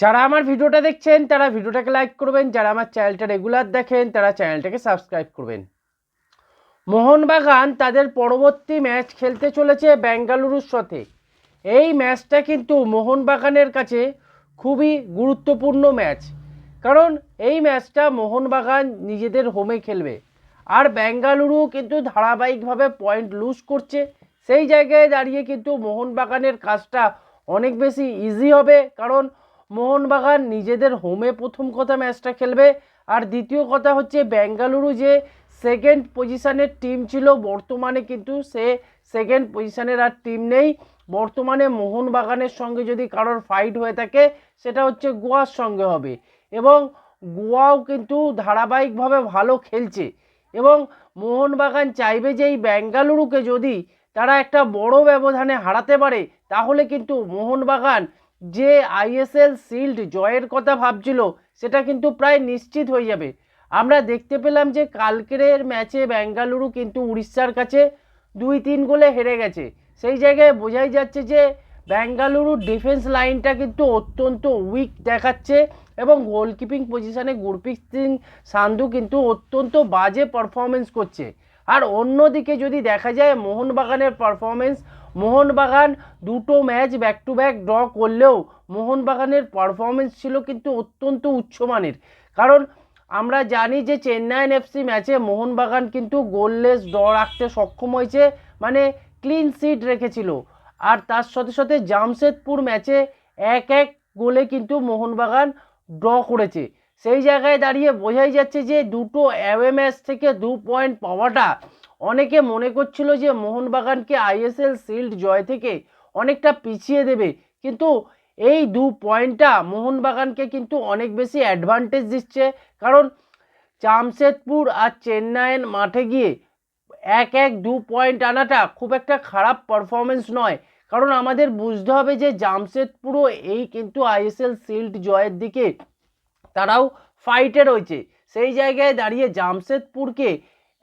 যারা আমার ভিডিওটা দেখছেন, তারা ভিডিওটাকে লাইক করবেন। যারা আমার চ্যানেলটা রেগুলার দেখেন, তারা চ্যানেলটাকে সাবস্ক্রাইব করবেন। মোহনবাগান তাদের পরবর্তী ম্যাচ খেলতে চলেছে বেঙ্গালুরুর সাথে এই ম্যাচটা কিন্তু মোহনবাগানের কাছে খুবই গুরুত্বপূর্ণ ম্যাচ কারণ এই ম্যাচটা মোহনবাগান নিজেদের হোমে খেলবে। আর বেঙ্গালুরু কিন্তু ধারাবাহিকভাবে পয়েন্ট লুজ করছে। সেই জায়গায় দাঁড়িয়ে কিন্তু মোহনবাগানের কাজটা অনেক বেশি ইজি হবে। কারণ মোহনবাগান নিজেদের হোমে প্রথম কথা ম্যাচটা খেলবে। আর দ্বিতীয় কথা হচ্ছে বেঙ্গালুরু যে সেকেন্ড পজিশনের টিম ছিল, বর্তমানে কিন্তু সে সেকেন্ড পজিশনের আর টিম নেই। বর্তমানে মোহনবাগানের সঙ্গে যদি কারোর ফাইট হয়ে থাকে, সেটা হচ্ছে গোয়ার সঙ্গে হবে। এবং গোয়াও কিন্তু ধারাবাহিকভাবে ভালো খেলছে। এবং মোহনবাগান চাইবে যে এই বেঙ্গালুরুকে যদি তারা একটা বড় ব্যবধানে হারাতে পারে, তাহলে কিন্তু মোহনবাগান যে আইএসএল শিল্ড জয়ের কথা ভাবছিল, সেটা কিন্তু প্রায় নিশ্চিত হয়ে যাবে। আমরা দেখতে পেলাম যে কালকের ম্যাচে বেঙ্গালুরু কিন্তু উড়িষ্যার কাছে দুই তিন গোলে হেরে গেছে। সেই জায়গায় বোঝাই যাচ্ছে যে বেঙ্গালুরুর ডিফেন্স লাইনটা কিন্তু অত্যন্ত উইক দেখাচ্ছে এবং গোলকিপিং পজিশনে গুরপ্রীত সিং সান্ধু কিন্তু অত্যন্ত বাজে পারফরমেন্স করছে। আর অন্যদিকে যদি দেখা যায়, মোহনবাগানের পারফরমেন্স মোহনবাগান দুটো match back to back draw করলেও মোহনবাগানের পারফরমেন্স ছিল কিন্তু অত্যন্ত উচ্চমানের। কারণ আমরা জানি যে চেন্নাইন এফসি ম্যাচে মোহনবাগান কিন্তু গোললেস ড্র রাখতে সক্ষম হয়েছে মানে ক্লিন সিট রেখেছিল। আর তার সাথে সাথে জামশেদপুর ম্যাচে এক এক গোলে কিন্তু মোহনবাগান ড্র করেছে। সেই জায়গায় দাঁড়িয়ে বোঝাই যাচ্ছে যে দুটো অ্যাওয়ে ম্যাচ থেকে দু পয়েন্ট পাওয়াটা অনেকে মনে করছিল যে মোহনবাগানকে আইএসএল শিল্ড জয় থেকে অনেকটা পিছিয়ে দেবে, কিন্তু এই দু পয়েন্টটা মোহনবাগানকে কিন্তু অনেক বেশি অ্যাডভান্টেজ দিচ্ছে। কারণ জামশেদপুর আর চেন্নাইয়ের মাঠে গিয়ে এক এক দু পয়েন্ট আনাটা খুব একটা খারাপ পারফরমেন্স নয়। কারণ আমাদের বুঝতে হবে যে জামশেদপুরও এই কিন্তু আইএসএল শিল্ড জয়ের দিকে তারাও ফাইটে রয়েছে সেই জায়গায় দাঁড়িয়ে জামশেদপুরকে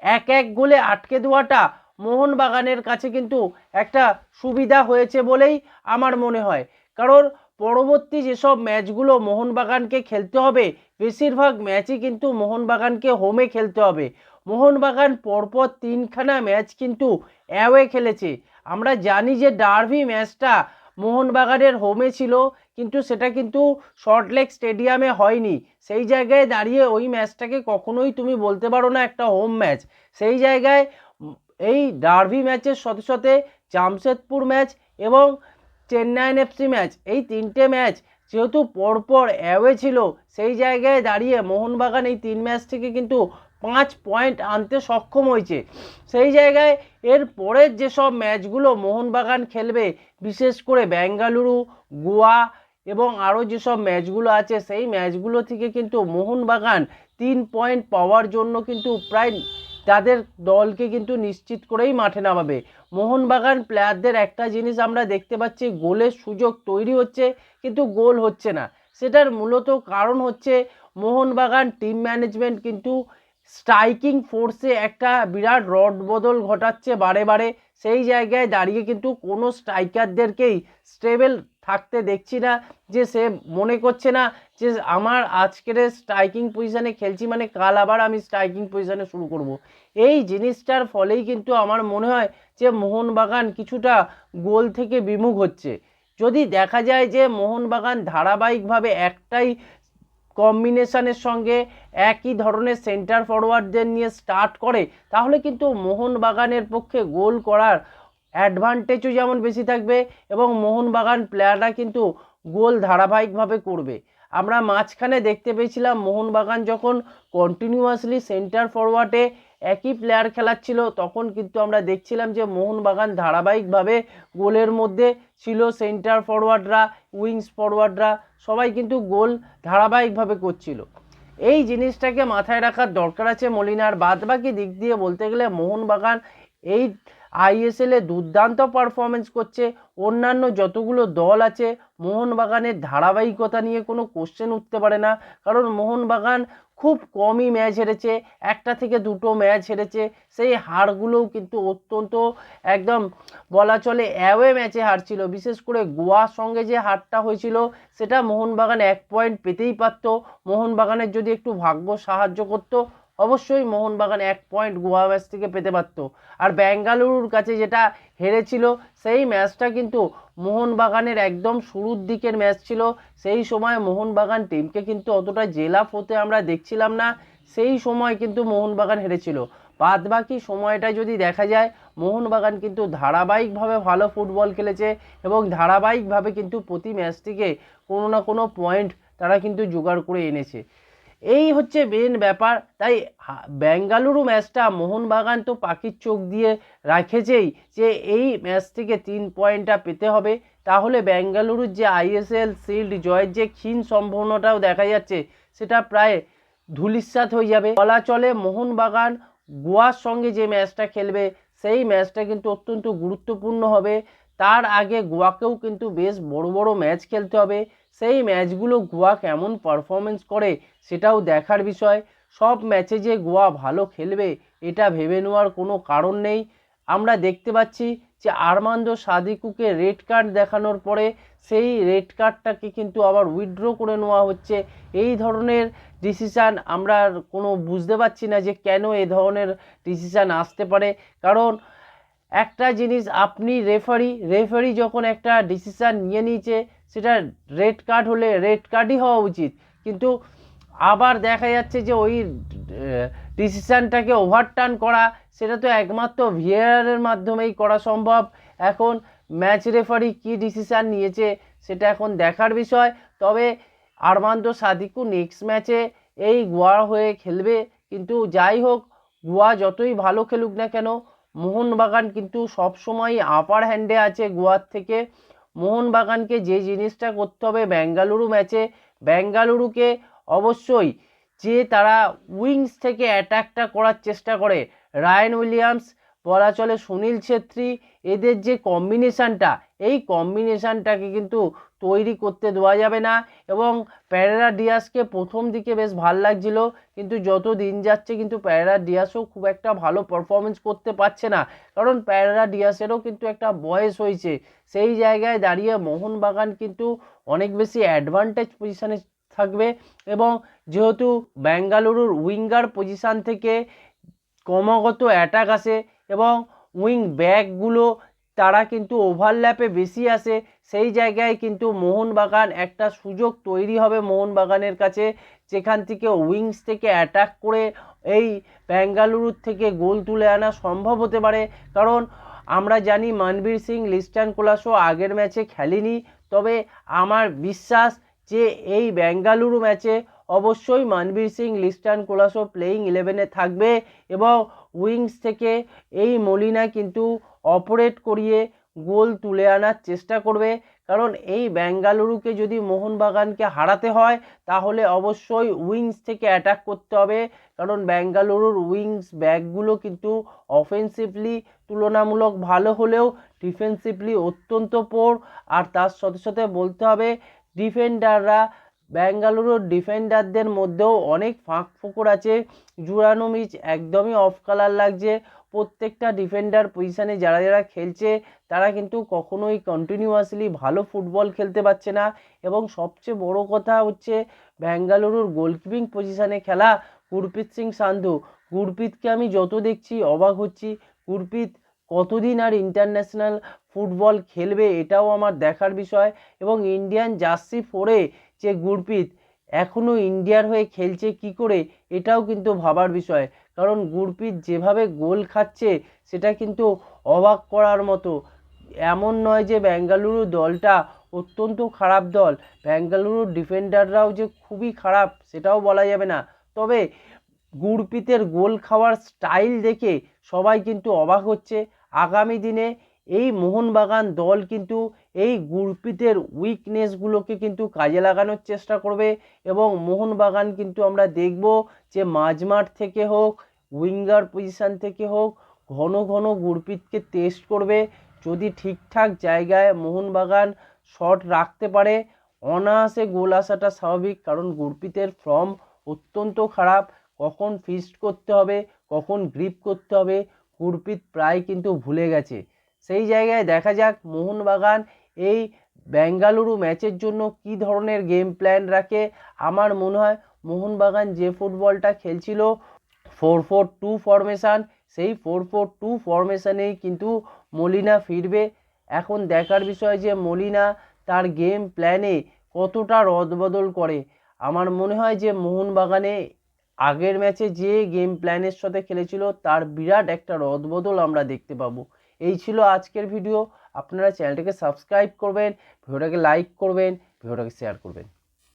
এক এক গোলে আটকে দেওয়াটা মোহনবাগানের কাছে কিন্তু একটা সুবিধা হয়েছে বলেই আমার মনে হয়। কারণ পরবর্তী যেসব ম্যাচগুলো মোহনবাগানকে খেলতে হবে, বেশিরভাগ ম্যাচই কিন্তু মোহনবাগানকে হোমে খেলতে হবে। মোহনবাগান পরপর তিনখানা ম্যাচ কিন্তু অ্যাওয়ে খেলেছে। আমরা জানি যে ডার্ভি ম্যাচটা মোহনবাগানের হোমে ছিল, কিন্তু সেটা কিন্তু শর্টলেক স্টেডিয়ামে হয়নি। সেই জায়গায় দাঁড়িয়ে ওই ম্যাচটাকে কখনোই তুমি বলতে পারো না একটা হোম ম্যাচ সেই জায়গায় এই ডার্ভি ম্যাচের সাথে সাথে জামশেদপুর ম্যাচ এবং চেন্নাইন এফসি ম্যাচ এই তিনটে ম্যাচ যেহেতু পরপর অ্যাওয়ে ছিল, সেই জায়গায় দাঁড়িয়ে মোহনবাগান এই তিন ম্যাচ থেকে কিন্তু পাঁচ পয়েন্ট আনতে সক্ষম হয়েছে। সেই জায়গায় এর পরের যেসব ম্যাচগুলো মোহনবাগান খেলবে, বিশেষ করে বেঙ্গালুরু, গোয়া এবং আরও যেসব ম্যাচগুলো আছে, সেই ম্যাচগুলো থেকে কিন্তু মোহনবাগান তিন পয়েন্ট পাওয়ার জন্য কিন্তু প্রায় তাদের দলকে কিন্তু নিশ্চিত করেই মাঠে নামাবে। মোহনবাগান প্লেয়ারদের একটা জিনিস আমরা দেখতে পাচ্ছি, গোলের সুযোগ তৈরি হচ্ছে, কিন্তু গোল হচ্ছে না। সেটার মূলত কারণ হচ্ছে, মোহনবাগান টিম ম্যানেজমেন্ট কিন্তু স্ট্রাইকিং ফোর্সে একটা বিরাট রড বদল ঘটাচ্ছে বারে বারে সেই জায়গায় দাঁড়িয়ে কিন্তু কোনো স্ট্রাইকারদেরকেই স্টেবল থাকতে দেখছি না, যে সে মনে করছে না যে আমার আজকের স্ট্রাইকিং পজিশানে খেলছি মানে কাল আবার আমি স্ট্রাইকিং পজিশানে শুরু করব। এই জিনিসটার ফলেই কিন্তু আমার মনে হয় যে মোহনবাগান কিছুটা গোল থেকে বিমুখ হচ্ছে যদি দেখা যায় যে মোহনবাগান ধারাবাহিকভাবে একটাই কম্বিনেশনের সঙ্গে একই ধরনের সেন্টার ফরওয়ার্ডদের নিয়ে স্টার্ট করে, তাহলে কিন্তু মোহনবাগানের পক্ষে গোল করার অ্যাডভান্টেজও যেমন বেশি থাকবে এবং মোহনবাগান প্লেয়াররা কিন্তু গোল ধারাবাহিকভাবে করবে। আমরা মাঝখানে দেখতে পেয়েছিলাম মোহনবাগান যখন কন্টিনিউয়াসলি সেন্টার ফরওয়ার্ডে একই প্লেয়ার খেলাচ্ছিল, তখন কিন্তু আমরা দেখছিলাম যে মোহনবাগান ধারাবাহিকভাবে গোলের মধ্যে ছিল সেন্টার ফরওয়ার্ডরা উইংস ফরওয়ার্ডরা সবাই কিন্তু গোল ধারাবাহিকভাবে করছিল। এই জিনিসটাকে মাথায় রাখার দরকার আছে মলিনার। বাদবাকি দিক দিয়ে বলতে গেলে মোহনবাগান এই আইএসএলে দুর্দান্ত পারফরমেন্স করছে। অন্যান্য যতগুলো দল আছে, মোহনবাগানের ধারাবাহিকতা নিয়ে কোনো কোশ্চেন উঠতে পারে না। কারণ মোহনবাগান খুব কমই ম্যাচ হেরেছে, একটা থেকে দুটো ম্যাচ হেরেছে, সেই হারগুলোও কিন্তু অত্যন্ত একদম বলা চলে অ্যাওয়ে ম্যাচে হারছিল। বিশেষ করে গোয়ার সঙ্গে যে হারটা হয়েছিল, সেটা মোহনবাগান এক পয়েন্ট পেতেই পারত। মোহনবাগানের যদি একটু ভাগ্য সাহায্য করতো অবশ্যই মোহনবাগান এক পয়েন্ট গোয়া ম্যাচ থেকে পেতে পারতো। আর বেঙ্গালুরুর কাছে যেটা হেরেছিল, সেই ম্যাচটা কিন্তু মোহনবাগানের একদম শুরুর দিকের ম্যাচ ছিল। সেই সময় মোহনবাগান টিমকে কিন্তু অতটা জেলাফ হতে আমরা দেখছিলাম না। সেই সময় কিন্তু মোহনবাগান হেরেছিল। বাদ বাকি সময়টা যদি দেখা যায়, মোহনবাগান কিন্তু ধারাবাহিকভাবে ভালো ফুটবল খেলেছে এবং ধারাবাহিকভাবে কিন্তু প্রতি ম্যাচ থেকে কোনো না কোনো পয়েন্ট তারা কিন্তু জোগাড় করে এনেছে। এই হচ্ছে মেন ব্যাপার। তাই বেঙ্গালুরু ম্যাচটা মোহনবাগান তো পাখির চোখ দিয়ে রাখেছেই যে এই ম্যাচ থেকে তিন পয়েন্টটা পেতে হবে। তাহলে বেঙ্গালুরুর যে আইএসএল শিল্ড জয়ের যে ক্ষীণ সম্ভাবনাটাও দেখা যাচ্ছে, সেটা প্রায় ধুলিস্যাৎ হয়ে যাবে। বলা চলে মোহনবাগান গোয়ার সঙ্গে যে ম্যাচটা খেলবে সেই ম্যাচটা কিন্তু অত্যন্ত গুরুত্বপূর্ণ হবে। তার আগে গোয়াকেও কিন্তু বেশ বড় বড় ম্যাচ খেলতে হবে। সেই ম্যাচগুলো গোয়া কেমন পারফরমেন্স করে সেটাও দেখার বিষয়। সব ম্যাচে যে গোয়া ভালো খেলবে, এটা ভেবে নেওয়ার কোনো কারণ নেই। আমরা দেখতে পাচ্ছি যে আরমান্দ সাদিকুকে রেড কার্ড দেখানোর পরে সেই রেড কার্ডটাকে কিন্তু আবার উইথড্র করে নেওয়া হচ্ছে। এই ধরনের ডিসিশান আমরা কোনো বুঝতে পারছি না যে কেন এ ধরনের ডিসিশান আসতে পারে। কারণ একটা জিনিস আপনি রেফারি রেফারি যখন একটা ডিসিশান নিয়ে নিয়েছে, সেটা রেড কার্ড হলে রেড কার্ডই হওয়া উচিত। কিন্তু আবার দেখা যাচ্ছে যে ওই ডিসিশানটাকে ওভারটার্ন করা, সেটা তো একমাত্র ভিআরের মাধ্যমেই করা সম্ভব। এখন ম্যাচ রেফারি কী ডিসিশান নিয়েছে, সেটা এখন দেখার বিষয়। তবে আরমান্দ সাদিকু নেক্সট ম্যাচে এই গোয়ার হয়ে খেলবে। কিন্তু যাই হোক, গোয়া যতই ভালো খেলুক না কেন, মোহনবাগান কিন্তু সবসময় আপার হ্যান্ডে আছে গোয়ার থেকে। মোহনবাগানকে যে জিনিসটা করতে হবে বেঙ্গালুরু ম্যাচে বেঙ্গালুরুকে অবশ্যই যে তারা উইংস থেকে অ্যাটাকটা করার চেষ্টা করে। রায়ান উইলিয়ামস, বলা চলে সুনীল ছেত্রী, এদের যে কম্বিনেশানটা, এই কম্বিনেশানটাকে কিন্তু তৈরি করতে দেওয়া যাবে না এবং প্যারেরা ডিয়াসকে প্রথম দিকে বেশ ভালো লাগছিল, কিন্তু যত দিন যাচ্ছে কিন্তু প্যারেরা ডিয়াসও খুব একটা ভালো পারফরমেন্স করতে পারছে না। কারণ প্যারেরা ডিয়াসেরও কিন্তু একটা বয়স হয়েছে। সেই জায়গায় দাঁড়িয়ে মোহনবাগান কিন্তু অনেক বেশি অ্যাডভান্টেজ পজিশানে থাকবে এবং যেহেতু বেঙ্গালুরুর উইঙ্গার পজিশান থেকে ক্রমাগত অ্যাটাক আসে এবং উইং ব্যাকগুলো তারা কিন্তু ওভারল্যাপে বেশি আসে, সেই জায়গায় কিন্তু মোহনবাগান একটা সুযোগ তৈরি হবে মোহনবাগানের কাছে, যেখান থেকে উইংস থেকে অ্যাটাক করে এই বেঙ্গালুরুর থেকে গোল তুলে আনা সম্ভব হতে পারে। কারণ আমরা জানি মানবীর সিং, লিস্টান কোলাসো আগের ম্যাচে খেলেনি, তবে আমার বিশ্বাস যে এই বেঙ্গালুরু ম্যাচে অবশ্যই মানবীর সিং, লিস্টান কোলাসো প্লেয়িং ইলেভেনে থাকবে এবং উইংস থেকে এই মলিনা কিন্তু অপারেট করিয়ে গোল তুলে আনার চেষ্টা করবে। কারণ এই বেঙ্গালুরুকে যদি মোহনবাগানকে হারাতে হয়, তাহলে অবশ্যই উইংস থেকে অ্যাটাক করতে হবে। কারণ বেঙ্গালুরুর উইংস ব্যাকগুলো কিন্তু অফেন্সিভলি তুলনামূলক ভালো হলেও ডিফেন্সিভলি অত্যন্ত পোর আর তার সাথে সাথে বলতে হবে ডিফেন্ডাররা বেঙ্গালুরুর ডিফেন্ডারদের মধ্যেও অনেক ফাঁক ফোকর আছে। জুরানোমিচ একদমই অফ কালার লাগছে। প্রত্যেকটা ডিফেন্ডার পজিশানে যারা যারা খেলছে, তারা কিন্তু কখনোই কন্টিনিউয়াসলি ভালো ফুটবল খেলতে পারছে না। এবং সবচেয়ে বড় কথা হচ্ছে বেঙ্গালুরুর গোলকিপিং পজিশানে খেলা গুরপ্রীত সিং সান্ধু। গুরপ্রীতকে আমি যত দেখছি, অবাক হচ্ছি। গুরপ্রীত কতদিন আর ইন্টারন্যাশনাল ফুটবল খেলবে এটাও আমার দেখার বিষয় এবং ইন্ডিয়ান জার্সি পরে যে গুরপ্রীত এখনও ইন্ডিয়ার হয়ে খেলছে কি করে এটাও কিন্তু ভাবার বিষয়। কারণ গুরপ্রীত যেভাবে গোল খাচ্ছে সেটা কিন্তু অবাক করার মতো। এমন নয় যে বেঙ্গালুরু দলটা অত্যন্ত খারাপ দল বেঙ্গালুরুর ডিফেন্ডাররাও যে খুবই খারাপ সেটাও বলা যাবে না। তবে গুরপ্রীতের গোল খাওয়ার স্টাইল দেখে সবাই কিন্তু অবাক হচ্ছে। আগামী দিনে এই মোহনবাগান দল কিন্তু এই গুরপ্রীতের উইকনেসগুলোকে কিন্তু কাজে লাগানোর চেষ্টা করবে এবং মোহনবাগান কিন্তু আমরা দেখব যে মাঝমাঠ থেকে হোক, উইঙ্গার পজিশান থেকে হোক, ঘন ঘন গুরপিতকে টেস্ট করবে। যদি ঠিকঠাক জায়গায় মোহনবাগান শট রাখতে পারে, অনায়াসে গোল আসাটা স্বাভাবিক কারণ গুরপিতের ফর্ম অত্যন্ত খারাপ। কখন ফিস্ট করতে হবে, কখন গ্রিপ করতে হবে গুরপিত প্রায় কিন্তু ভুলে গেছে। সেই জায়গায় দেখা যাক মোহনবাগান এই বেঙ্গালুরু ম্যাচের জন্য কি ধরনের গেম প্ল্যান রাখে। আমার মনে হয় মোহনবাগান যে ফুটবলটা খেলছিল ফোর ফোর টু ফরমেশান সেই ফোর ফোর টু ফরমেশানেই কিন্তু মলিনা ফিরবে। এখন দেখার বিষয় যে মলিনা তার গেম প্ল্যানে কতটা রদবদল করে। আমার মনে হয় যে মোহনবাগানে আগের ম্যাচে যে গেম প্ল্যানের সাথে খেলেছিল, তার বিরাট একটা রদবদল আমরা দেখতে পাবো। এই ছিল আজকের ভিডিও আপনারা চ্যানেলটাকে সাবস্ক্রাইব করবেন ভিডিওটাকে লাইক করবেন ভিডিওটাকে শেয়ার করবেন।